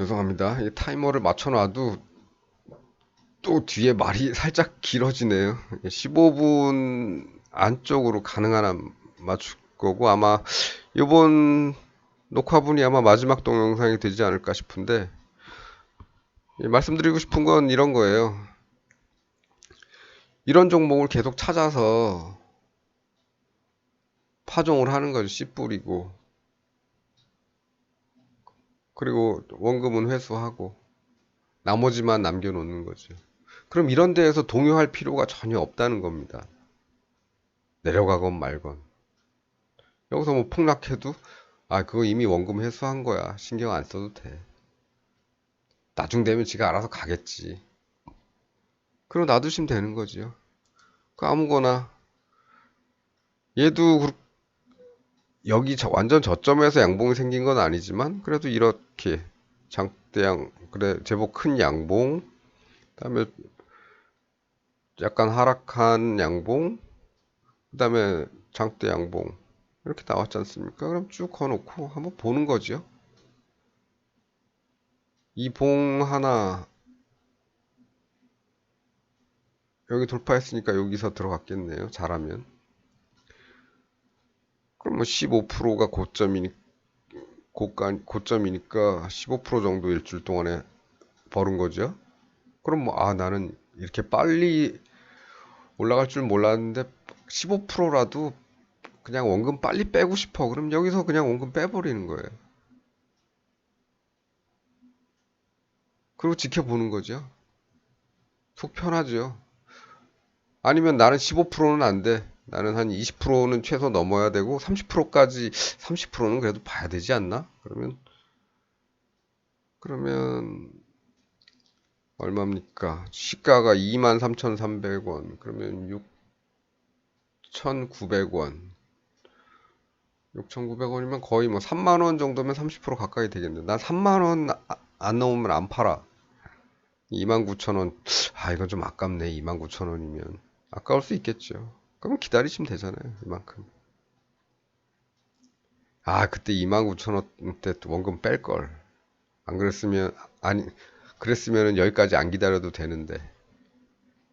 죄송합니다. 이 타이머를 맞춰놔도 또 뒤에 말이 살짝 길어지네요. 15분 안쪽으로 가능한 한 맞출 거고 아마 이번 녹화분이 아마 마지막 동영상이 되지 않을까 싶은데 예, 말씀드리고 싶은 건 이런 거예요. 이런 종목을 계속 찾아서 파종을 하는 거죠. 씨 뿌리고 그리고 원금은 회수하고 나머지만 남겨놓는 거죠. 그럼 이런 데에서 동요할 필요가 전혀 없다는 겁니다. 내려가건 말건. 여기서 뭐 폭락해도 아 그거 이미 원금 회수한 거야. 신경 안 써도 돼. 나중 되면 지가 알아서 가겠지. 그럼 놔두시면 되는 거지요. 그 아무거나 얘도 그- 여기 저- 완전 저점에서 양봉이 생긴 건 아니지만 그래도 이렇게 장대양 그래 제법 큰 양봉 그다음에 약간 하락한 양봉 그다음에 장대 양봉 이렇게 나왔지 않습니까? 그럼 쭉 거놓고 한번 보는 거죠. 이봉 하나 여기 돌파했으니까 여기서 들어갔겠네요. 잘하면. 그럼 뭐 15%가 고점이니 고가 고점이니까 15% 정도 일주일 동안에 벌은 거죠. 그럼 뭐 아 나는 이렇게 빨리 올라갈 줄 몰랐는데 15%라도 그냥 원금 빨리 빼고 싶어. 그럼 여기서 그냥 원금 빼버리는 거예요. 그리고 지켜보는 거죠. 속 편하죠. 아니면 나는 15%는 안 돼. 나는 한 20%는 최소 넘어야 되고 30%까지 30%는 그래도 봐야 되지 않나? 그러면 그러면 얼마입니까? 시가가 23,300원. 그러면 6,900원. 6,900원이면 거의 뭐 3만 원 정도면 30% 가까이 되겠네. 난 3만 원 안 넘으면 안 팔아. 29,000원. 아, 이건 좀 아깝네. 29,000원이면. 아까울 수 있겠죠. 그러면 기다리시면 되잖아요. 이만큼. 아, 그때 29,000원 때 원금 뺄 걸. 안 그랬으면 아니 그랬으면은 여기까지 안 기다려도 되는데.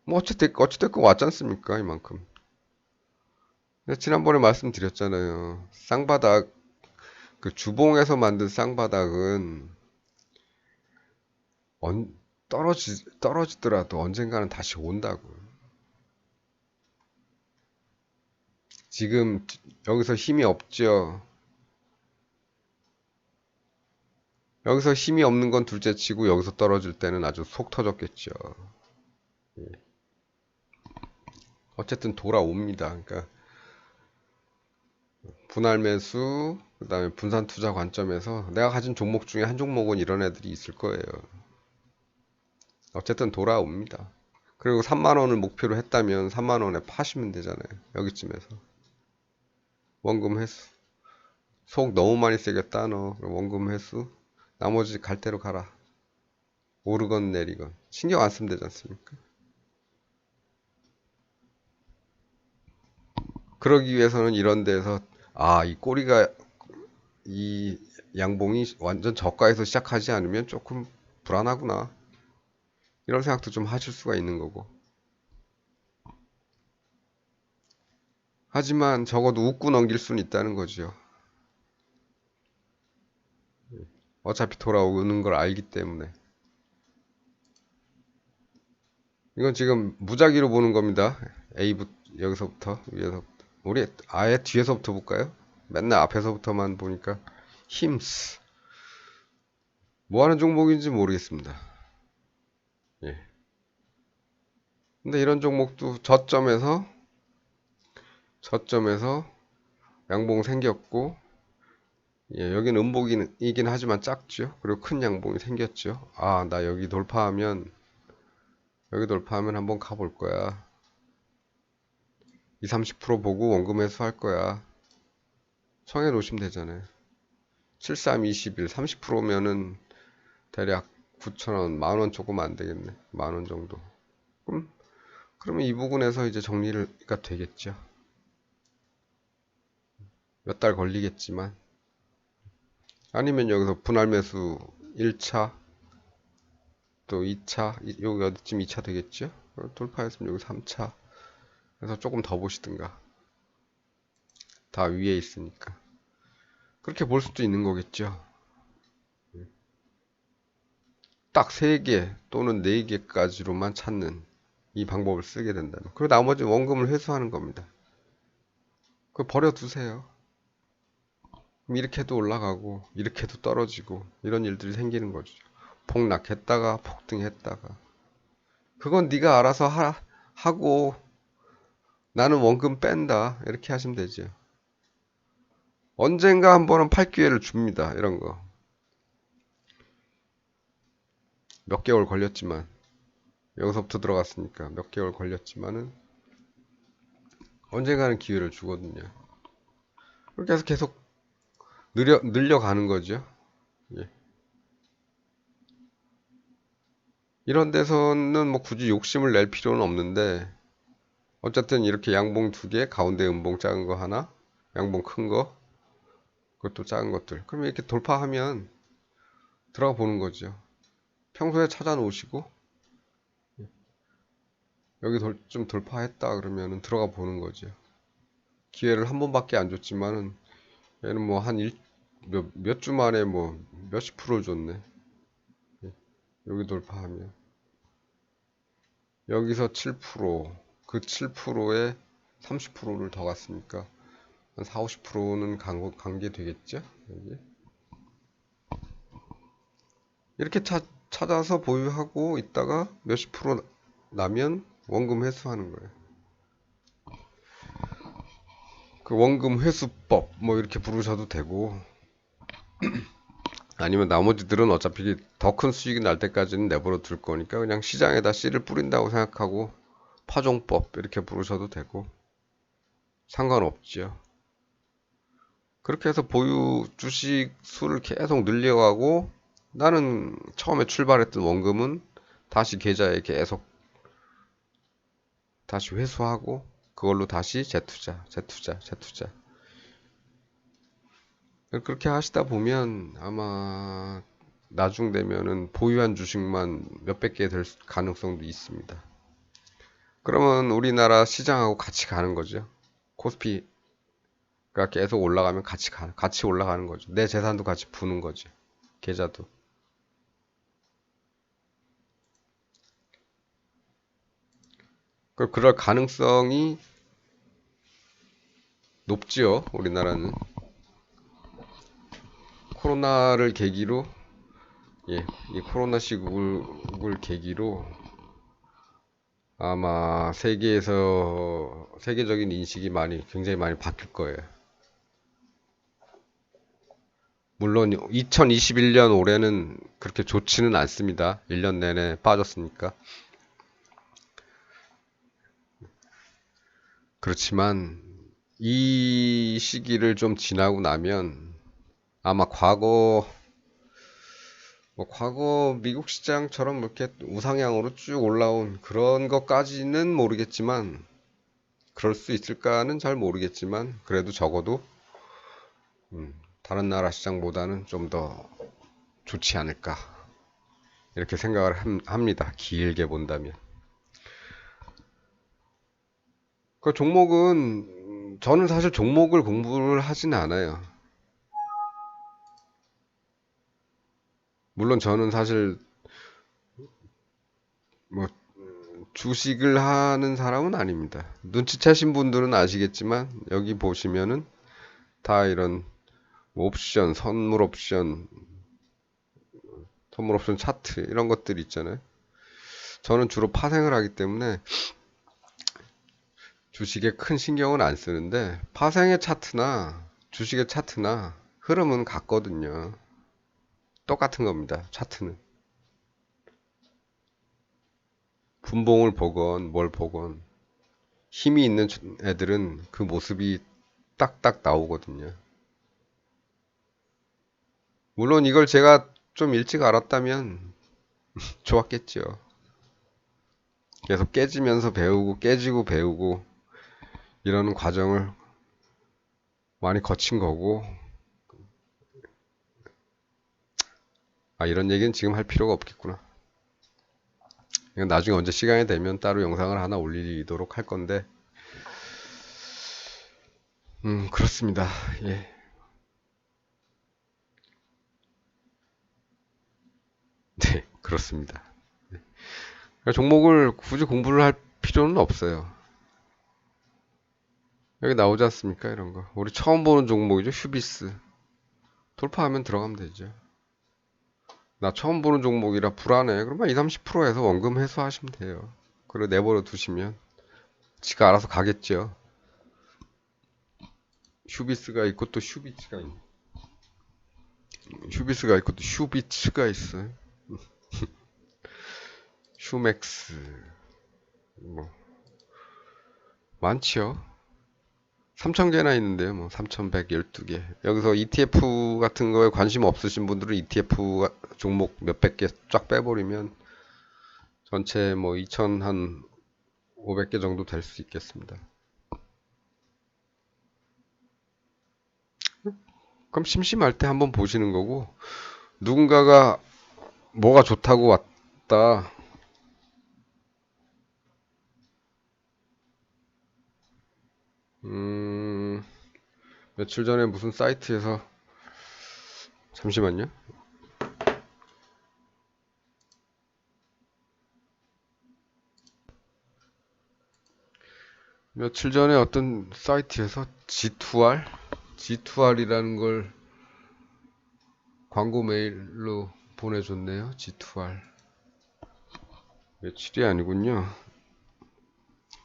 뭐 어쨌든 어찌됐건 왔지 않습니까? 이만큼. 지난번에 말씀드렸잖아요. 쌍바닥 그 주봉에서 만든 쌍바닥은 언, 떨어지 떨어지더라도 언젠가는 다시 온다고. 지금 여기서 힘이 없죠. 여기서 힘이 없는 건 둘째 치고 여기서 떨어질 때는 아주 속 터졌겠죠. 예. 어쨌든 돌아옵니다. 그러니까 분할 매수, 그 다음에 분산 투자 관점에서 내가 가진 종목 중에 한 종목은 이런 애들이 있을 거예요. 어쨌든 돌아옵니다. 그리고 3만 원을 목표로 했다면 3만 원에 파시면 되잖아요. 여기쯤에서. 원금 회수. 속 너무 많이 세겠다 너. 원금 회수. 나머지 갈 대로 가라. 오르건 내리건. 신경 안 쓰면 되지 않습니까? 그러기 위해서는 이런 데서 아, 이 꼬리가 이 양봉이 완전 저가에서 시작하지 않으면 조금 불안하구나. 이런 생각도 좀 하실 수가 있는 거고. 하지만 적어도 웃고 넘길 수는 있다는 거죠. 어차피 돌아오는 걸 알기 때문에. 이건 지금 무작위로 보는 겁니다. A부터 여기서부터 위에서부터. 우리 아예 뒤에서부터 볼까요? 맨날 앞에서부터만 보니까 힘스. 뭐 하는 종목인지 모르겠습니다. 예. 근데 이런 종목도 저점에서 저점에서 양봉 생겼고 예, 여기는 음봉이긴 하지만 작죠. 그리고 큰 양봉이 생겼죠. 아, 나 여기 돌파하면 여기 돌파하면 한번 가볼 거야. 2, 30% 보고 원금 회수할 거야. 청해 놓으시면 되잖아요. 73, 21, 30%면은 대략 9,000원, 만원 조금 안 되겠네. 만원 정도. 그럼, 그러면 이 부분에서 이제 정리가 되겠죠. 몇 달 걸리겠지만. 아니면 여기서 분할 매수 1차, 또 2차, 이- 여기 어디쯤 2차 되겠죠? 어, 돌파했으면 여기 3차. 그래서 조금 더 보시든가. 다 위에 있으니까. 그렇게 볼 수도 있는 거겠죠. 딱 3개 또는 4개까지로만 찾는 이 방법을 쓰게 된다면. 그리고 나머지 원금을 회수하는 겁니다. 그거 버려두세요. 이렇게도 올라가고, 이렇게도 떨어지고, 이런 일들이 생기는 거죠. 폭락했다가, 폭등했다가. 그건 네가 알아서 하, 하고, 나는 원금 뺀다. 이렇게 하시면 되죠. 언젠가 한 번은 팔 기회를 줍니다. 이런 거. 몇 개월 걸렸지만, 여기서부터 들어갔으니까 몇 개월 걸렸지만은, 언젠가는 기회를 주거든요. 그렇게 해서 계속 늘려, 늘려가는 거죠. 예. 이런 데서는 뭐 굳이 욕심을 낼 필요는 없는데, 어쨌든 이렇게 양봉 두 개, 가운데 음봉 작은 거 하나, 양봉 큰 거, 그것도 작은 것들. 그럼 이렇게 돌파하면 들어가 보는 거죠. 평소에 찾아 놓으시고, 여기 돌, 좀 돌파했다 그러면은 들어가 보는 거죠. 기회를 한 번밖에 안 줬지만은 얘는 뭐한 일, 몇, 몇주 만에 뭐 몇십 프로 줬네. 예, 여기 돌파하면. 여기서 7%, 그 7%에 30%를 더 갔으니까 한 4, 50%는 간, 거- 간게 되겠죠? 여기. 이렇게 차, 찾아서 보유하고 있다가 몇십 프로 나면 원금 회수하는 거예요. 그 원금 회수법 뭐 이렇게 부르셔도 되고 아니면 나머지들은 어차피 더 큰 수익이 날 때까지는 내버려 둘 거니까 그냥 시장에다 씨를 뿌린다고 생각하고 파종법 이렇게 부르셔도 되고 상관없죠. 그렇게 해서 보유 주식 수를 계속 늘려가고 나는 처음에 출발했던 원금은 다시 계좌에 계속 다시 회수하고 그걸로 다시 재투자, 재투자, 재투자. 그렇게 하시다 보면 아마 나중 되면은 보유한 주식만 몇백 개 될 가능성도 있습니다. 그러면 우리나라 시장하고 같이 가는 거죠. 코스피가 계속 올라가면 같이 가, 같이 올라가는 거죠. 내 재산도 같이 부는 거죠. 계좌도. 그 그럴 가능성이 높지요. 우리나라는 코로나를 계기로 예, 이 코로나 시국을 계기로 아마 세계에서 세계적인 인식이 많이 굉장히 많이 바뀔 거예요. 물론 2021년 올해는 그렇게 좋지는 않습니다. 1년 내내 빠졌으니까. 그렇지만 이 시기를 좀 지나고 나면 아마 과거 뭐 과거 미국 시장처럼 이렇게 우상향으로 쭉 올라온 그런 것까지는 모르겠지만 그럴 수 있을까는 잘 모르겠지만 그래도 적어도 음, 다른 나라 시장보다는 좀 더 좋지 않을까 이렇게 생각을 함- 합니다. 길게 본다면. 그 종목은 음, 저는 사실 종목을 공부를 하진 않아요. 물론 저는 사실 뭐 주식을 하는 사람은 아닙니다. 눈치채신 분들은 아시겠지만 여기 보시면은 다 이런 옵션, 선물 옵션, 선물 옵션 차트 이런 것들 있잖아요. 저는 주로 파생을 하기 때문에 주식에 큰 신경은 안 쓰는데 파생의 차트나 주식의 차트나 흐름은 같거든요. 똑같은 겁니다. 차트는. 분봉을 보건 뭘 보건 힘이 있는 애들은 그 모습이 딱딱 나오거든요. 물론 이걸 제가 좀 일찍 알았다면 좋았겠죠. 계속 깨지면서 배우고 깨지고 배우고 이러는 과정을 많이 거친 거고 아, 이런 얘기는 지금 할 필요가 없겠구나. 이건 나중에 언제 시간이 되면 따로 영상을 하나 올리도록 할 건데, 음, 그렇습니다. 예. 네, 그렇습니다. 네. 그러니까 종목을 굳이 공부를 할 필요는 없어요. 여기 나오지 않습니까? 이런 거. 우리 처음 보는 종목이죠. 휴비스. 돌파하면 들어가면 되죠. 나 처음 보는 종목이라 불안해. 그러면 20, 30%에서 원금 회수하시면 돼요. 그리고 내버려 두시면 지가 알아서 가겠죠. 휴비스가 있고 또 휴비츠가 있네. 휴비스가 있고 또 휴비츠가 있어요. 휴맥스 뭐 많지요. 3,000개나 있는데요. 뭐 3,112개. 여기서 ETF 같은 거에 관심 없으신 분들은 ETF 가- 종목 몇백 개 쫙 빼버리면 전체 뭐 2,500개 정도 될 수 있겠습니다. 그럼 심심할 때 한번 보시는 거고 누군가가 뭐가 좋다고 왔다. 음, 며칠 전에 무슨 사이트에서 잠시만요. 며칠 전에 어떤 사이트에서 G2R, G2R이라는 걸 광고 메일로 보내줬네요. G2R. 며칠이 아니군요.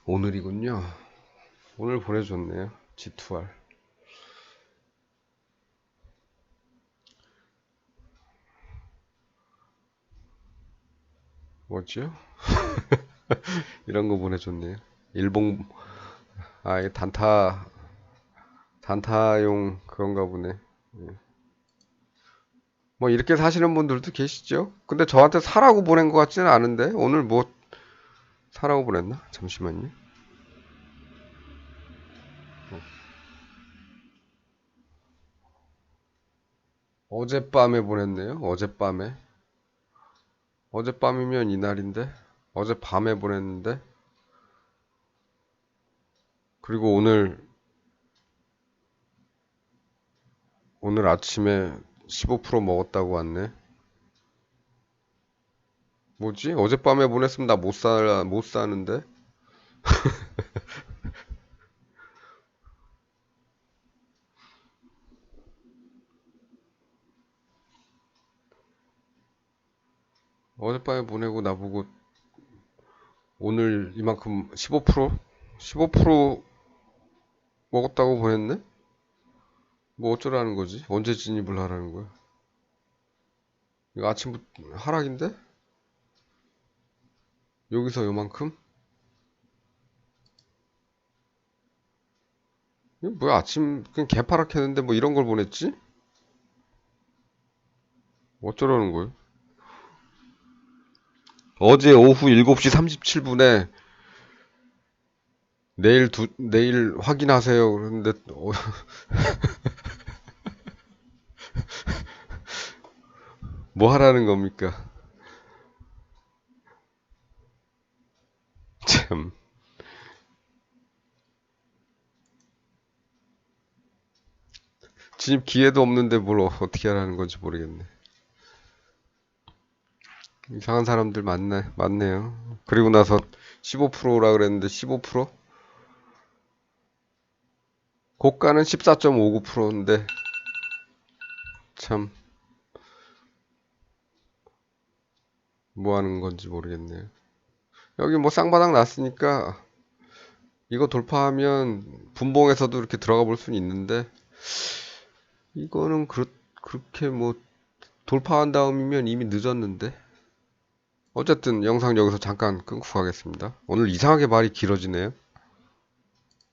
오늘이군요. 오늘 보내줬네요. G2R. 뭐죠? 이런 거 보내줬네요. 일본, 아, 이 단타, 단타용 그런가 보네. 예. 뭐 이렇게 사시는 분들도 계시죠? 근데 저한테 사라고 보낸 것 같지는 않은데 오늘 뭐 사라고 보냈나? 잠시만요. 어젯밤에 보냈네요. 어젯밤에. 어젯밤이면 이날인데 어젯밤에 보냈는데 그리고 오늘 오늘 아침에 15% 먹었다고 왔네. 뭐지? 어젯밤에 보냈으면 나 못 사, 못 사는데? 어젯밤에 보내고 나보고 오늘 이만큼 15%? 15% 먹었다고 보냈네? 뭐 어쩌라는 거지? 언제 진입을 하라는 거야? 이거 아침부터 하락인데? 여기서 요만큼? 이거 뭐야 아침 그냥 개파락 했는데 뭐 이런 걸 보냈지? 어쩌라는 거야? 어제 오후 7시 37분에 내일 두, 내일 확인하세요. 그런데 어, 뭐 하라는 겁니까? 참. 진입 기회도 없는데 뭘 어- 어떻게 하라는 건지 모르겠네. 이상한 사람들 많네, 많네요. 그리고 나서 15%라 그랬는데 15%? 고가는 14.59%인데 참 뭐 하는 건지 모르겠네요. 여기 뭐 쌍바닥 났으니까 이거 돌파하면 분봉에서도 이렇게 들어가 볼 수는 있는데 이거는 그렇, 그렇게 뭐 돌파한 다음이면 이미 늦었는데 어쨌든 영상 여기서 잠깐 끊고 가겠습니다. 오늘 이상하게 말이 길어지네요.